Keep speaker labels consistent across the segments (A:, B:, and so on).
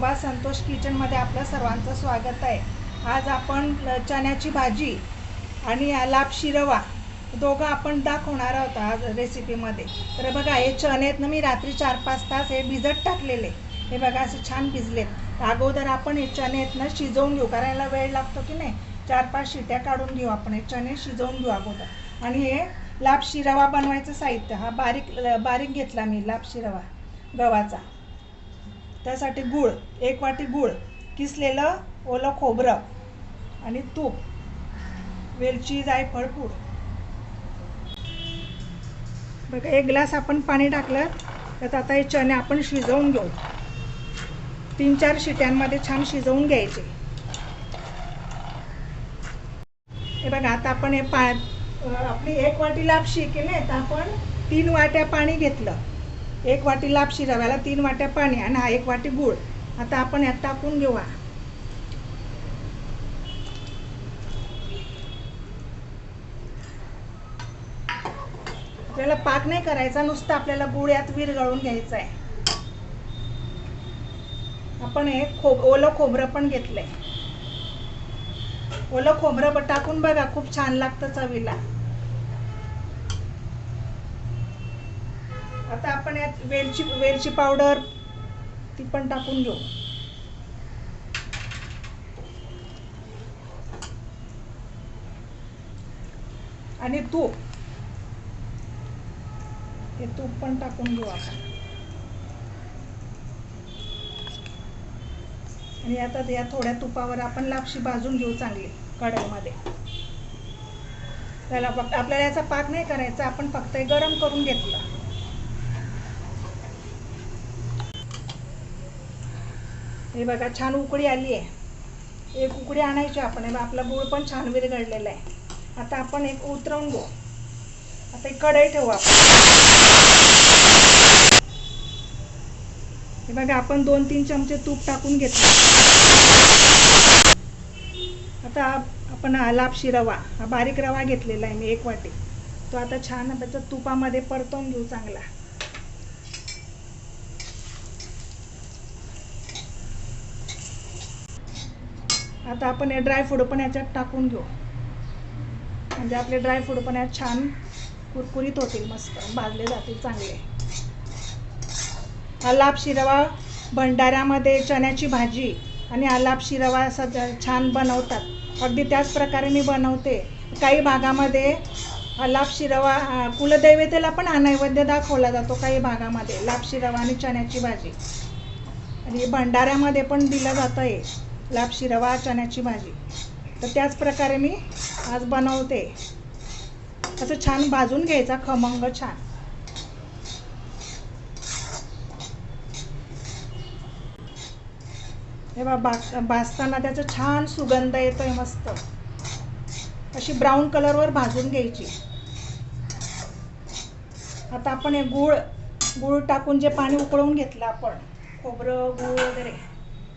A: शोभा संतोष किचनमध्ये आपलं सर्वांचं स्वागत आहे. आज आपण चण्याची भाजी आणि लाप शिरवा दोघं आपण दाखवणार आहोत आज रेसिपीमध्ये तर बघा हे चणे आहेत ना मी रात्री चार पाच तास हे भिजत टाकलेले. हे बघा असे छान भिजलेत. अगोदर आपण हे चणे आहेत ना शिजवून घेऊ. कारण याला वेळ लागतो की नाही? चार पाच शिट्या काढून घेऊ आपण. हे चणे शिजवून घेऊ अगोदर. आणि हे लाप शिरवा बनवायचं साहित्य. हा बारीक बारीक घेतला मी लाप शिरवा गव्हाचा. त्यासाठी गूळ एक वाटी गूळ किसलेलं ओलं खोबरं आणि तूप वेलची जायफळ पूड बघा एक ग्लास आपण पाणी टाकलं तर आता हे चणे आपण शिजवून घेऊ. तीन चार शिट्यांमध्ये छान शिजवून घ्यायचे. हे बघा आता आपण हे पा आपली एक वाटी लापशी केली तर आपण तीन वाट्या पाणी घेतलं. एक वाटी लापशी रव्याला तीन वाट्या पाणी आणि हा एक वाटी गूळ. आता आपण यात टाकून घेऊ आपल्याला पाक नाही करायचा नुसतं आपल्याला गुळ यात विरघळून घ्यायचा आहे आपण हे खोब ओलं खोबरं पण घेतलंय. ओलं खोबरं टाकून बघा खूप छान लागतं चवीला. आता आपण यात वेलची वेलची पावडर ती पण टाकून घेऊ. आणि तूप. हे तूप पण टाकून घेऊ आपण. आणि आता या थोड्या तुपावर आपण लापशी भाजून घेऊ चांगली कढईमध्ये. त्याला फक्त आपल्याला याचा पाक नाही करायचा आपण फक्त गरम करून घेतलं. हे बघा छान उकळी आली आहे. एक उकडी आणायची आपण. हे आपला गूळ पण छान विरघडलेला आहे. आता आपण एक उतरवून घेऊ. आता एक कढई ठेवू आपण. हे बघा आपण दोन तीन चमचे तूप टाकून घेतलं. आता आपण हा लापशी रवा हा बारीक रवा घेतलेला आहे मी एक वाटी. तो आता छान त्याचा तुपामध्ये परतवून घेऊ चांगला. आता आपण हे ड्रायफ्रूट पण याच्यात टाकून घेऊ. म्हणजे आपले ड्रायफ्रूट पण यात छान कुरकुरीत होतील मस्त भाजले जातील चांगले. हा लापशी रवा भंडाऱ्यामध्ये चण्याची भाजी आणि हा लापशी रवा असा ज- छान बनवतात. अगदी त्याच प्रकारे मी बनवते. काही भागामध्ये हा लापशी रवा कुलदैवतेला पण हा नैवेद्य दाखवला जातो काही भागामध्ये लापशी रवा आणि चण्याची भाजी. आणि भंडाऱ्यामध्ये पण दिलं जातं हे लापशी रवा चण्याची भाजी. तर त्याच प्रकारे मी आज बनवते. असं छान भाजून घ्यायचा खमंग छान. हे बा भाजताना त्याचा छान सुगंध येतोय मस्त. अशी ब्राऊन कलरवर भाजून घ्यायची. आता आपण हे गूळ गूळ टाकून जे पाणी उकळवून घेतलं आपण खोबरं गूळ वगैरे.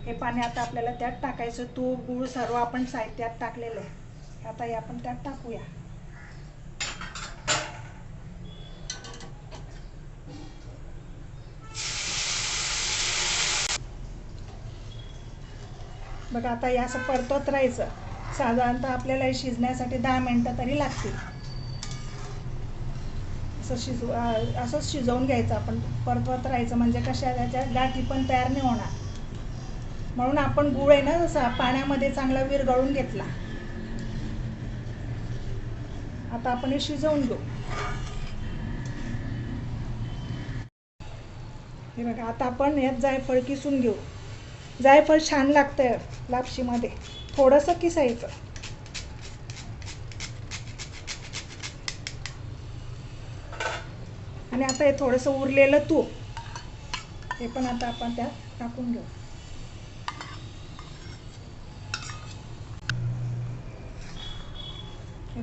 A: हे पाणी आता आपल्याला त्यात टाकायचं. तूप गूळ सर्व आपण साहित्यात टाकलेलं आहे. आता हे आपण त्यात टाकूया. बघा आता हे असं परतत राहायचं. साधारणतः आपल्याला हे शिजण्यासाठी दहा मिनटं तरी लागतील. असं शिजव असंच शिजवून घ्यायचं. आपण परतवत राहायचं. म्हणजे कशा त्याच्या गाठी पण तयार नाही होणार. म्हणून आपण गुळ आहे ना जसा पाण्यामध्ये चांगला विरघळून घेतला. आता आपण हे शिजवून घेऊ. हे बघा आता आपण यात जायफळ किसून घेऊ. जायफळ छान लागतंय लापशीमध्ये. थोडंसं किसायचं. आणि आता हे थोडंसं उरलेलं तूप हे पण आता आपण त्यात टाकून घेऊ.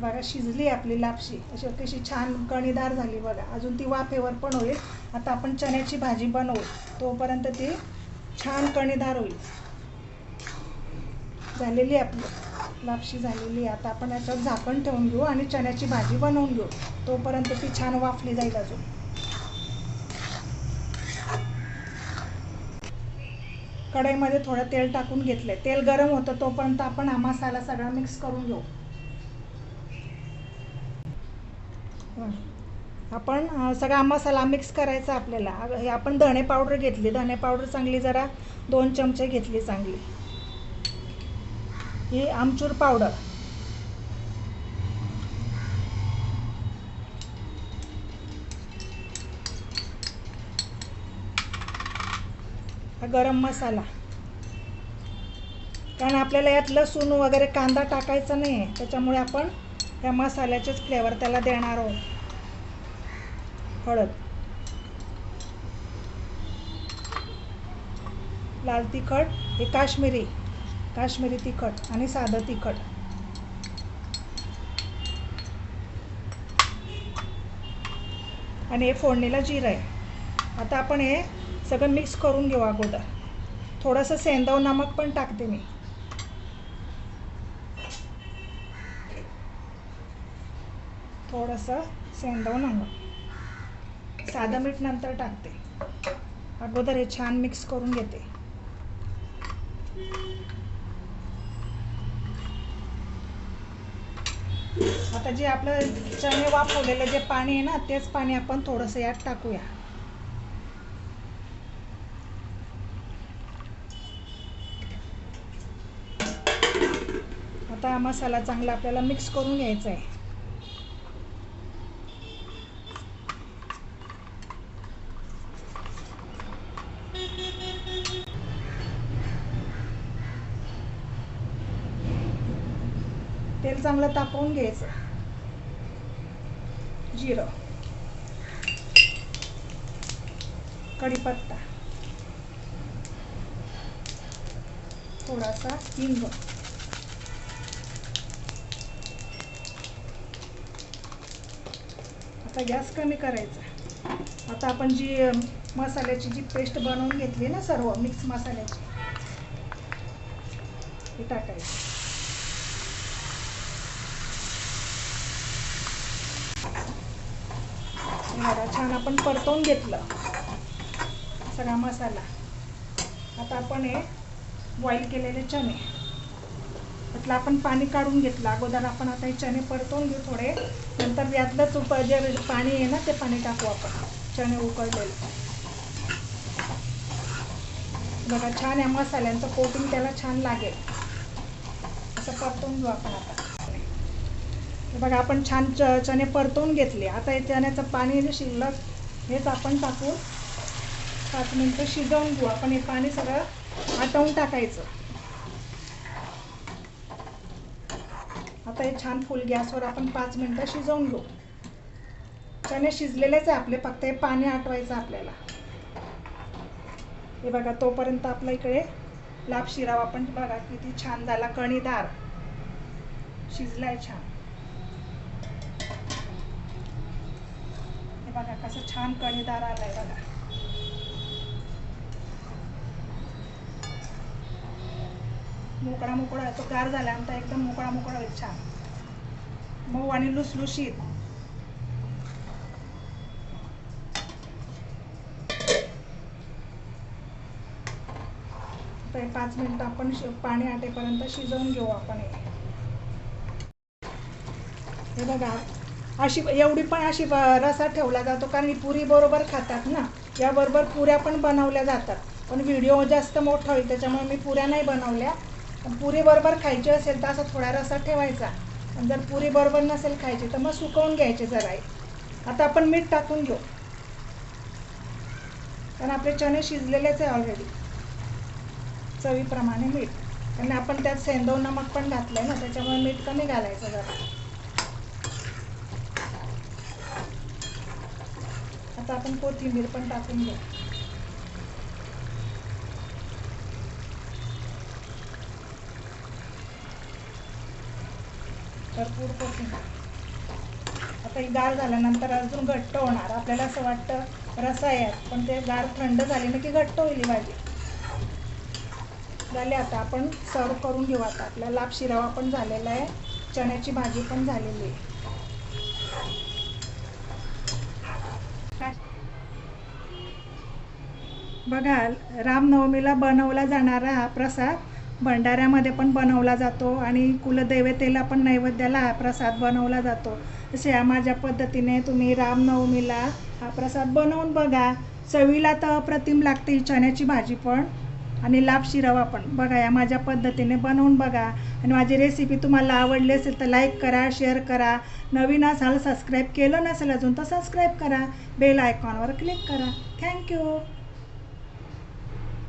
A: बघा शिजली आपली लापशी. अशी कशी छान कणीदार झाली बघा. अजून ती वाफेवर पण होईल. आता आपण चण्याची भाजी बनवू. तोपर्यंत ती छान कणीदार होईल. झालेली आहे आपली लापशी झालेली. आहे आता आपण याच्यावर झाकण ठेवून घेऊ आणि चण्याची भाजी बनवून घेऊ. तोपर्यंत ती छान वाफली जाईल अजून. कढईमध्ये थोडं तेल टाकून घेतलंय. तेल गरम होतं तोपर्यंत आपण हा मसाला सगळा मिक्स करून घेऊ हं. आपण सगळा मसाला मिक्स करायचा आपल्याला. हे आपण धणे पावडर घेतली. धणे पावडर चांगली जरा दोन चमचे घेतली चांगली. ही आमचूर पावडर हा गरम मसाला. कारण आपल्याला यात लसूण वगैरे कांदा टाकायचा नाही आहे त्याच्यामुळे आपण या मसाल्याचेच फ्लेवर त्याला देणार आहोत. हळद. लाल तिखट हे काश्मीरी काश्मीरी तिखट आणि साधं तिखट. आणि हे फोडणीला जिरं आहे. आता आपण हे सगळं मिक्स करून घेऊ अगोदर. थोडंसं सेंदव नमक पण टाकते मी. थोडंसं सेंदव नमक. साधं मीठ नंतर टाकते. अगोदर हे छान मिक्स करून घेते. आता जे आपलं चणे वापरलेलं जे पाणी आहे ना तेच पाणी आपण थोडंसं यात टाकूया. आता हा मसाला चांगला आपल्याला मिक्स करून घ्यायचा आहे. तेल चांगलं तापवून घ्यायचं. जिरं. कढीपत्ता. थोडासा हिंग. आता गॅस कमी करायचा. आता आपण जी मसाल्याची जी पेस्ट बनवून घेतली ना सर्व मिक्स मसाल्याची हे टाकायचं हे बघा छान आपण परतवून घेतलं. सगळा मसाला. आता आपण हे बॉईल केलेले चणे. त्यातलं आपण पाणी काढून घेतलं. अगोदर आपण आता हे चणे परतवून घेऊ थोडे. नंतर यातलंच उप जे पाणी आहे ना ते पाणी टाकू आपण. चणे उकळलेलं. बघा छान या मसाल्यांचं कोटिंग त्याला छान लागेल. असं परतून घेऊ आपण आता. बघा आपण छान च चणे परतवून घेतले. आता हे चण्याचं पाणी जे शिल्लक हेच आपण टाकून पाच मिनटं शिजवून घेऊ. आपण हे पाणी सगळं आटवून टाकायचं. आता हे छान फुल गॅसवर आपण पाच मिनटं शिजवून घेऊ. चणे शिजलेलेच आहे आपले फक्त हे पाणी आटवायचं आपल्याला. हे बघा तोपर्यंत आपल्या इकडे लाप शिरावा पण बघा किती छान झाला कणीदार. शिजलाय छान. असं छान कणीदार आलाय बघा. मोकळा मोकळा तो गार झाला आमचा एकदम मोकळा मोकळा होईल छान. मऊ आणि लुसलुशीत. तर हे पाच मिनिटं आपण पाणी आटेपर्यंत शिजवून घेऊ आपण हे बघा अशी एवढी पण अशी रसा ठेवला जातो कारण पुरी बरोबर खातात ना. याबरोबर पुऱ्या पण बनवल्या जातात. पण व्हिडिओ जास्त मोठा होईल त्याच्यामुळे मी पुऱ्या नाही बनवल्या. पुरी बरोबर खायची असेल तर असा थोडा रसा ठेवायचा. आणि जर पुरी बरोबर नसेल खायची तर मग सुकवून घ्यायचे जरा आता आपण मीठ टाकून घेऊ. कारण आपले चणे शिजलेलेच आहे ऑलरेडी चवीप्रमाणे मीठ. कारण आपण त्यात सेंदव नमक पण घातलं आहे ना त्याच्यामुळे मीठ कमी घालायचं जरा. आता आपण कोथिंबीर पण टाकून घेऊ भरपूर कोथिंबीर. आता ही गार झाल्यानंतर अजून घट्ट होणार. आपल्याला असं वाटतं रसा आहे पण ते गार थंड झाली ना की घट्ट होईल भाजी. झाले आता आपण सर्व करून घेऊ आता. आपला लाप शिरावा पण झालेला आहे. चण्याची भाजी पण झालेली आहे. बघा रामनवमीला बनवला जाणारा हा प्रसाद भंडाऱ्यामध्ये पण बनवला जातो आणि कुलदैवतेला पण नैवेद्याला हा प्रसाद बनवला जातो. तसे या माझ्या पद्धतीने तुम्ही रामनवमीला हा प्रसाद बनवून बघा. चवीला तर अप्रतिम लागते चण्याची भाजी पण. आणि लापशी रवा पण. बघा या माझ्या पद्धतीने बनवून बघा. आणि माझी रेसिपी तुम्हाला आवडली असेल तर लाईक करा शेअर करा. नवीन असाल सबस्क्राईब केलं नसेल अजून तर सबस्क्राईब करा. बेल आयकॉनवर क्लिक करा. थँक्यू